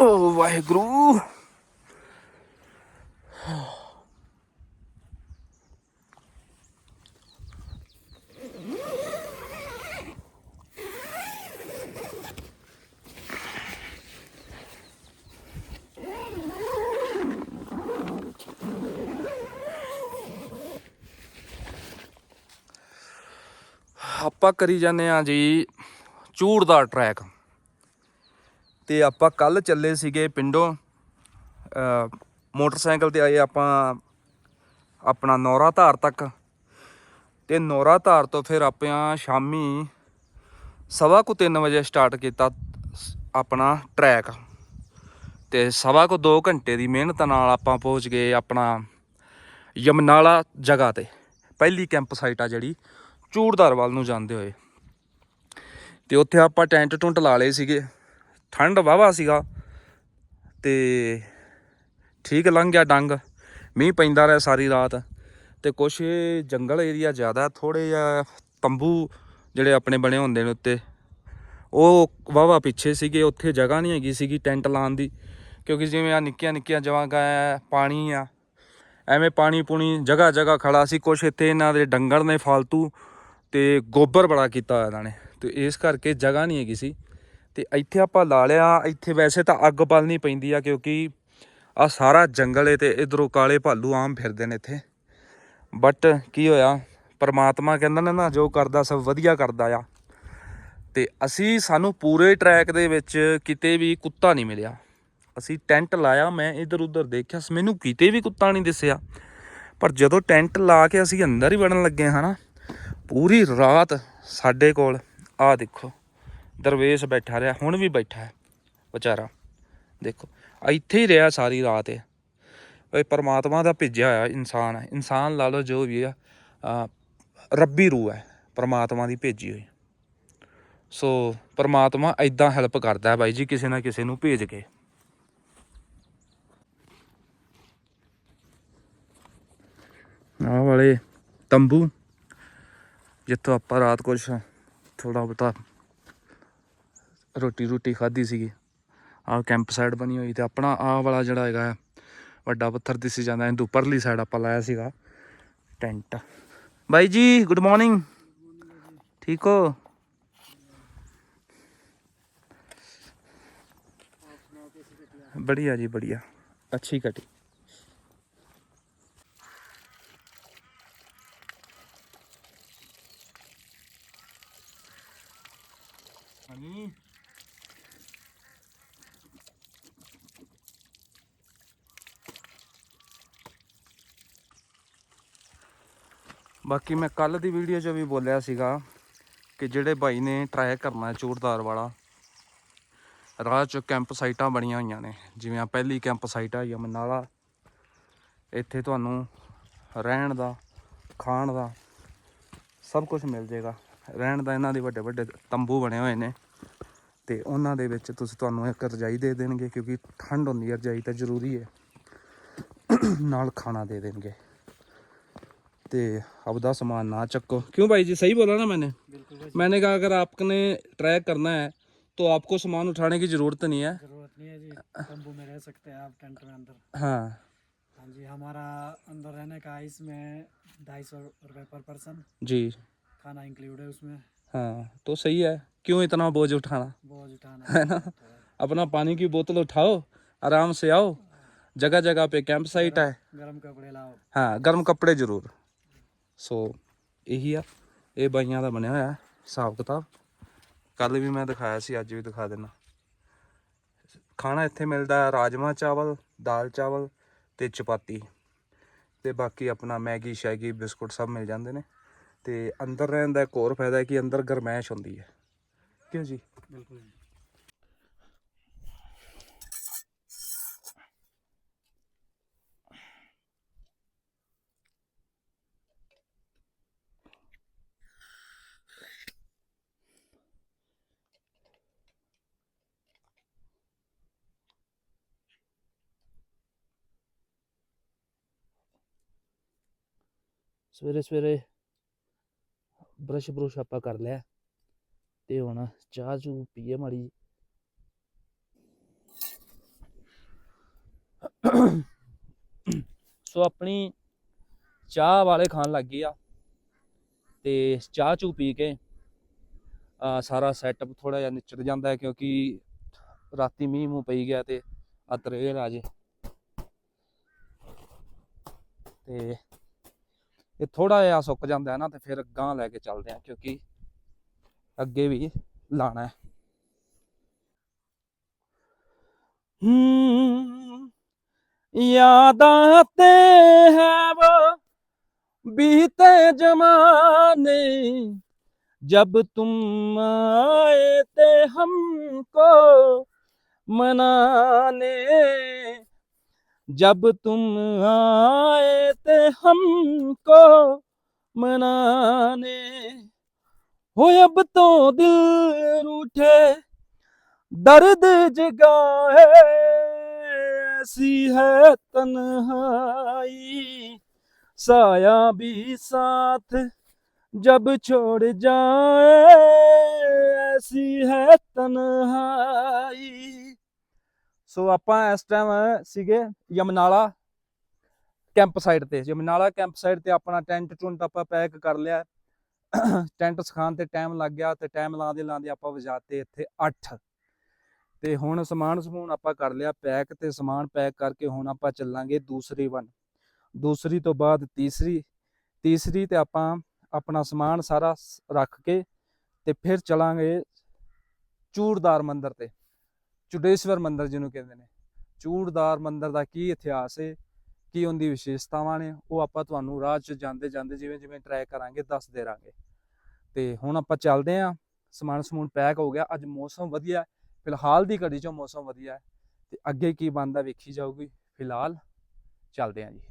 ਓ ਵਾਹਿਗੁਰੂ। ਆਪਾਂ ਕਰੀ ਜਾਂਦੇ ਆ ਜੀ ਚੂੜ ਦਾ ਟਰੈਕ ਤੇ ਆਪਾਂ ਕੱਲ ਚੱਲੇ ਸੀਗੇ ਪਿੰਡੋਂ ਮੋਟਰਸਾਈਕਲ ਤੇ ਆਏ ਆਪਾਂ, ਆਪਣਾ ਨੌਰਾ ਧਾਰ ਤੱਕ। ਤੇ ਨੌਰਾ ਧਾਰ ਤੋਂ ਫਿਰ ਆਪਾਂ ਸ਼ਾਮੀ ਸਵਾ ਕੁ 3 ਵਜੇ ਸਟਾਰਟ ਕੀਤਾ ਸ- ਆਪਣਾ ਟਰੈਕ ਤੇ ਸਵਾ ਕੁ 2 ਘੰਟੇ ਦੀ ਮਿਹਨਤ ਨਾਲ ਆਪਾਂ ਪਹੁੰਚ ਗਏ ਆਪਣਾ ਯਮਨਾਲਾ ਜਗ੍ਹਾ ਤੇ। ਪਹਿਲੀ ਕੈਂਪ ਸਾਈਟ ਆ ਜਿਹੜੀ, ਚੂੜਦਾਰ ਵੱਲ ਨੂੰ ਜਾਂਦੇ ਹੋਏ। ਤੇ ਉੱਥੇ ਆਪਾਂ ਟੈਂਟ ਟੁੰਟ ਲਾ ਲਏ ਸੀਗੇ। ਠੰਡ ਵਾਵਾ ਸੀਗਾ ਤੇ ਠੀਕ ਲੰਘ ਗਿਆ ਡੰਗ, ਮੀਂਹ ਪੈਂਦਾ ਰਿਹਾ ਸਾਰੀ ਰਾਤ ਤੇ ਕੁਛ ਜੰਗਲ ਏਰੀਆ ਜ਼ਿਆਦਾ ਥੋੜੇ ਜਿਹਾ ਤੰਬੂ ਜਿਹੜੇ ਆਪਣੇ ਬਣੇ ਹੁੰਦੇ ਨੇ ਉੱਤੇ, ਉਹ ਵਾਵਾ ਪਿੱਛੇ ਸੀਗੇ, ਉੱਥੇ ਜਗ੍ਹਾ ਨਹੀਂ ਹੈਗੀ ਸੀਗੀ ਟੈਂਟ ਲਾਉਣ ਦੀ, ਕਿਉਂਕਿ ਜਿਵੇਂ ਆ ਨਿੱਕੀਆਂ ਨਿੱਕੀਆਂ ਜਗ੍ਹਾ ਹੈ ਪਾਣੀ ਆ, ਐਵੇਂ ਪਾਣੀ ਪੂਣੀ ਜਗ੍ਹਾ ਜਗ੍ਹਾ ਖੜਾ ਸੀ, ਕੁਛ ਇੱਥੇ ਇਹਨਾਂ ਦੇ ਡੰਗਰ ਨੇ ਫਾਲਤੂ ਤੇ ਗੋਬਰ ਬੜਾ ਕੀਤਾ ਇਹਨਾਂ ਨੇ, ਤੇ ਇਸ ਕਰਕੇ ਜਗ੍ਹਾ ਨਹੀਂ ਹੈਗੀ ਸੀ। ਤੇ ਇੱਥੇ ਆਪਾਂ ਲਾ ਲਿਆ, ਇੱਥੇ ਵੈਸੇ ਤਾਂ ਅੱਗ ਬਲਣੀ ਪੈਂਦੀ ਆ ਕਿਉਂਕਿ ਆ ਸਾਰਾ ਜੰਗਲ ਏ ਤੇ ਇਧਰੋਂ ਕਾਲੇ ਭਾਲੂ ਆਮ ਫਿਰਦੇ ਨੇ ਇੱਥੇ। ਬਟ ਕੀ ਹੋਇਆ, ਪਰਮਾਤਮਾ ਕਹਿੰਦਾ ਨਾ ਨਾ ਜੋ ਕਰਦਾ ਸਭ ਵਧੀਆ ਕਰਦਾ ਆ। ਤੇ ਅਸੀਂ, ਸਾਨੂੰ ਪੂਰੇ ਟਰੈਕ ਦੇ ਵਿੱਚ ਕਿਤੇ ਵੀ ਕੁੱਤਾ ਨਹੀਂ ਮਿਲਿਆ। ਅਸੀਂ ਟੈਂਟ ਲਾਇਆ, ਮੈਂ ਇਧਰ ਉਧਰ ਦੇਖਿਆ ਮੈਨੂੰ ਕਿਤੇ ਵੀ ਕੁੱਤਾ ਨਹੀਂ ਦਿਸਿਆ। ਪਰ ਜਦੋਂ ਟੈਂਟ ਲਾ ਕੇ ਅਸੀਂ ਅੰਦਰ ਹੀ ਵੜਨ ਲੱਗੇ ਹਾਂ ਨਾ, ਪੂਰੀ ਰਾਤ ਸਾਡੇ ਕੋਲ ਆ ਦੇਖੋ। ਦਰਵੇਸ਼ ਬੈਠਾ ਰਿਹਾ, ਹੁਣ ਵੀ ਬੈਠਾ ਹੈ ਵਿਚਾਰਾ। ਦੇਖੋ, ਇੱਥੇ ਹੀ ਰਿਹਾ ਸਾਰੀ ਰਾਤ ਇਹ। ਇਹ ਪਰਮਾਤਮਾ ਦਾ ਭੇਜਿਆ ਹੋਇਆ ਇਨਸਾਨ ਹੈ। ਇਨਸਾਨ ਲਾ ਲਓ ਜੋ ਵੀ ਆ ਰੱਬੀ ਰੂਹ ਹੈ, ਪਰਮਾਤਮਾ ਦੀ ਭੇਜੀ ਹੋਈ। ਸੋ, ਪਰਮਾਤਮਾ ਐਦਾਂ ਹੈਲਪ ਕਰਦਾ ਹੈ ਬਾਈ ਜੀ, ਕਿਸੇ ਨਾ ਕਿਸੇ ਨੂੰ ਭੇਜ ਕੇ। ਆਹ ਵਾਲੇ ਤੰਬੂ, ਜਿੱਥੋਂ ਆਪਾਂ ਰਾਤ ਕੁਛ ਥੋੜਾ ਬਤਾ ਰੋਟੀ ਰੋਟੀ ਖਾਧੀ ਸੀਗੀ ਆਹ ਕੈਂਪ ਸਾਈਡ ਬਣੀ ਹੋਈ ਤੇ ਆਪਣਾ ਆਹ ਵਾਲਾ ਜਿਹੜਾ ਹੈਗਾ ਹੈ, ਵੱਡਾ ਪੱਥਰ ਦਿਸ ਜਾਂਦਾ ਇਹਦੇ ਉੱਪਰਲੀ ਸਾਈਡ ਆਪਾਂ ਲਾਇਆ ਸੀਗਾ ਟੈਂਟ ਬਾਈ ਜੀ ਗੁੱਡ ਮਾਰਨਿੰਗ ਠੀਕ ਹੋ बढ़िया जी बढ़िया अच्छी कटी ਬਾਕੀ ਮੈਂ ਕੱਲ ਦੀ ਵੀਡੀਓ 'ਚ ਵੀ ਬੋਲਿਆ ਸੀਗਾ ਕਿ ਜਿਹੜੇ ਬਾਈ ਨੇ ਟਰਾਈ ਕਰਨਾ ਚੂੜਦਾਰ ਵਾਲਾ, ਰਾਹ 'ਚ ਕੈਂਪ ਸਾਈਟਾਂ ਬਣੀਆਂ ਹੋਈਆਂ ਨੇ, ਜਿਵੇਂ ਆ ਪਹਿਲੀ ਕੈਂਪ ਸਾਈਟ ਆ ਯਮਨਾਲਾ। ਇੱਥੇ ਤੁਹਾਨੂੰ ਰਹਿਣ ਦਾ, ਖਾਣ ਦਾ ਸਭ ਕੁਝ ਮਿਲ ਜਾਏਗਾ। ਰਹਿਣ ਦਾ ਇਹਨਾਂ ਦੇ ਵੱਡੇ ਵੱਡੇ ਤੰਬੂ ਬਣੇ ਹੋਏ ਨੇ ਤੇ ਉਹਨਾਂ ਦੇ ਵਿੱਚ ਤੁਸੀਂ ਤੁਹਾਨੂੰ ਇੱਕ ਰਜਾਈ ਦੇ ਦੇਣਗੇ, ਕਿਉਂਕਿ ਠੰਡ ਹੁੰਦੀ ਹੈ, ਰਜਾਈ ਤਾਂ ਜ਼ਰੂਰੀ ਹੈ। ਨਾਲ ਖਾਣਾ ਦੇ ਦੇਣਗੇ। तो अपना समान ना चको क्यों भाई जी? सही बोला ना मैंने। मैंने कहा अगर आपने ट्रैक करना है तो आपको सामान उठाने की ज़रूरत नहीं है। ज़रूरत नहीं है जी। तंबू में रह सकते हैं आप टेंट में अंदर। हाँ। हाँ जी हमारा अंदर रहने का इसमें ढाई सौ रुपये पर पर्सन। जी। खाना इंक्लूड है उसमें। हाँ तो सही है। क्यों इतना बोझ उठाना? बोझ उठाना। है ना? अपना पानी की बोतल उठाओ आराम से आओ। जगह जगह पे कैंप साइट है। गर्म कपड़े लाओ। हाँ गर्म कपड़े ज़रूर। ਸੋ ਇਹੀ ਆ। ਇਹ ਬਾਈਆਂ ਦਾ ਬਣਿਆ ਹੋਇਆ, ਹਿਸਾਬ ਕਿਤਾਬ। ਕੱਲ ਵੀ ਮੈਂ ਦਿਖਾਇਆ ਸੀ, ਅੱਜ ਵੀ ਦਿਖਾ ਦੇਣਾ ਖਾਣਾ ਇੱਥੇ ਮਿਲਦਾ ਰਾਜਮਾ ਚਾਵਲ, ਦਾਲ ਚਾਵਲ ਤੇ ਚਪਾਤੀ। ਤੇ ਬਾਕੀ ਆਪਣਾ ਮੈਗੀ, ਸ਼ੈਗੀ, ਬਿਸਕੁਟ ਸਭ ਮਿਲ ਜਾਂਦੇ ਨੇ। ਤੇ ਅੰਦਰ ਰਹਿਣ ਦਾ ਇੱਕ ਹੋਰ ਫਾਇਦਾ ਹੈ ਕਿ ਅੰਦਰ ਗਰਮੈਸ਼ ਹੁੰਦੀ ਹੈ। ਕਿਉਂ ਜੀ? ਬਿਲਕੁਲ ਜੀ। ਸਵੇਰੇ ਸਵੇਰੇ ਬਰਸ਼ ਬਰੂਸ਼ ਆਪਾਂ ਕਰ ਲਿਆ ਤੇ ਹੁਣ ਚਾਹ ਚੂ ਪੀਏ ਮਾੜੀ ਸੋ ਆਪਣੀ ਚਾਹ ਵਾਲੇ ਖਾਣ ਲੱਗ ਗਏ ਆ ਤੇ ਚਾਹ ਚੂ ਪੀ ਕੇ, ਆ ਸਾਰਾ ਸੈਟਅਪ ਥੋੜਾ ਜਿਹਾ ਨਿਚੜ ਜਾਂਦਾ ਹੈ ਕਿਉਂਕਿ ਰਾਤੀ ਮੀਂਹ ਮੂ ਪਈ ਗਿਆ ਤੇ ਅਤਰੇਲ ਰਾਜੇ। ਜੇ ਤੇ ਇਹ ਥੋੜਾ ਜਿਹਾ ਸੁੱਕ ਜਾਂਦਾ ਹੈ ਨਾ ਤੇ ਫਿਰ ਗਾਂ ਲੈ ਕੇ ਚੱਲਦੇ ਆ ਕਿਉਂਕਿ ਅੱਗੇ ਵੀ ਲਾਣਾ ਹੈ ਹੂੰ याद आते हैं वो बीते जमाने जब तुम आए थे हमको मनाने जब तुम आए थे हमको मनाने हो अब तो दिल रूठे दर्द जगाए ऐसी है तन्हाई साया भी साथ जब छोड़ जाए ऐसी है तन्हाई ਸੋ ਆਪਾਂ ਇਸ ਟਾਈਮ ਸੀਗੇ ਯਮਨਾਲਾ ਕੈਂਪ ਸਾਈਟ ਤੇ। ਯਮਨਾਲਾ ਕੈਂਪ ਸਾਈਟ ਤੇ ਆਪਣਾ ਟੈਂਟ ਟੁੰਟ ਆਪਾਂ ਪੈਕ ਕਰ ਲਿਆ। ਟੈਂਟ ਸਖਾਨ ਤੇ ਟਾਈਮ ਲੱਗ ਗਿਆ ਤੇ ਟਾਈਮ ਲਾਉਂਦੇ ਲਾਉਂਦੇ ਆਪਾਂ ਵਜਾਤੇ ਇੱਥੇ 8 ਤੇ ਹੁਣ ਸਮਾਨ ਸਮੂਨ ਆਪਾਂ ਕਰ ਲਿਆ ਪੈਕ ਤੇ ਸਮਾਨ ਪੈਕ ਕਰਕੇ ਹੁਣ ਆਪਾਂ ਚੱਲਾਂਗੇ ਦੂਸਰੀ ਵਨ ਦੂਸਰੀ ਤੋਂ ਬਾਅਦ ਤੀਸਰੀ। ਤੀਸਰੀ ਤੇ ਆਪਾਂ ਆਪਣਾ ਸਮਾਨ ਸਾਰਾ ਰੱਖ ਕੇ ਤੇ ਫਿਰ ਚਲਾਂਗੇ ਚੂੜਦਾਰ ਮੰਦਿਰ ਤੇ। ਚੁਡੇਸ਼ਵਰ ਮੰਦਿਰ ਜਿਹਨੂੰ ਕਹਿੰਦੇ ਨੇ। ਚੂੜਦਾਰ ਮੰਦਿਰ ਦਾ ਕੀ ਇਤਿਹਾਸ ਹੈ ਕੀ ਉਹਦੀ ਵਿਸ਼ੇਸ਼ਤਾਵਾਂ ਨੇ? ਉਹ ਆਪਾਂ ਤੁਹਾਨੂੰ ਰਾਹ 'ਚ ਜਾਂਦੇ ਜਾਂਦੇ ਜਿਵੇਂ ਜਿਵੇਂ ਟਰੈਕ ਕਰਾਂਗੇ ਦੱਸਦੇ ਰਾਂਗੇ ਤੇ ਹੁਣ ਆਪਾਂ ਚੱਲਦੇ ਆਂ। ਸਮਾਨ ਸਮੂਨ ਪੈਕ ਹੋ ਗਿਆ। ਅੱਜ ਮੌਸਮ ਵਧੀਆ। ਫਿਲਹਾਲ ਦੀ ਘੜੀ 'ਚੋਂ ਮੌਸਮ ਵਧੀਆ। ਹੈ ਤੇ ਅੱਗੇ ਕੀ ਬਣਦਾ ਵੇਖੀ ਜਾਊਗੀ। ਫਿਲਹਾਲ ਚੱਲਦੇ ਆਂ ਜੀ।